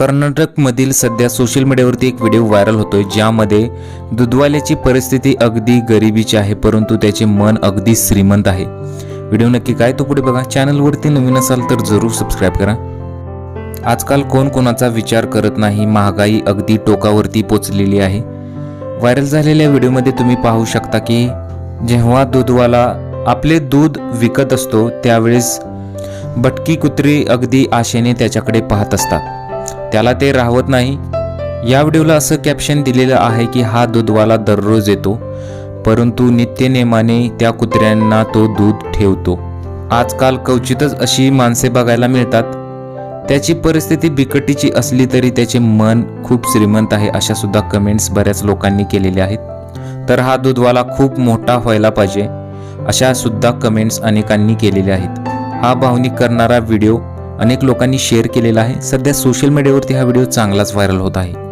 कर्नाटकमधील सध्या सोशल मीडियावरती एक व्हिडिओ व्हायरल होतोय ज्यामध्ये दूधवाल्याची परिस्थिती अगदी गरिबीची आहे परंतु त्याचे मन अगदी श्रीमंत आहे. व्हिडिओ नक्की काय तो पुढे बघा. चॅनलवरती नवीन असाल तर जरूर सबस्क्राईब करा. आजकाल कोण कोणाचा विचार करत नाही महागाई अगदी टोकावरती पोचलेली आहे. व्हायरल झालेल्या व्हिडिओमध्ये तुम्ही पाहू शकता की जेव्हा दूधवाला आपले दूध विकत असतो त्यावेळेस भटकी कुत्री अगदी आशेने त्याच्याकडे पाहत असतात. त्याला ते राहवत नाही. या व्हिडिओला असं कॅप्शन दिलेलं आहे की हा दूधवाला दररोज येतो परंतु नित्यनेमाने त्या कुत्र्यांना तो दूध ठेवतो. आजकाल क्वचितच अशी माणसे बघायला मिळतात. त्याची परिस्थिती बिकटीची असली तरी त्याचे मन खूप श्रीमंत आहे अशा सुद्धा कमेंट्स बऱ्याच लोकांनी केलेल्या आहेत. तर हा दूधवाला खूप मोठा व्हायला पाहिजे अशा सुद्धा कमेंट्स अनेकांनी केलेल्या आहेत. हा भावनिक करणारा व्हिडिओ अनेक लोकांनी शेअर केलेला आहे. सध्या सोशल मीडियावरती हा व्हिडिओ चांगलाच व्हायरल होत आहे.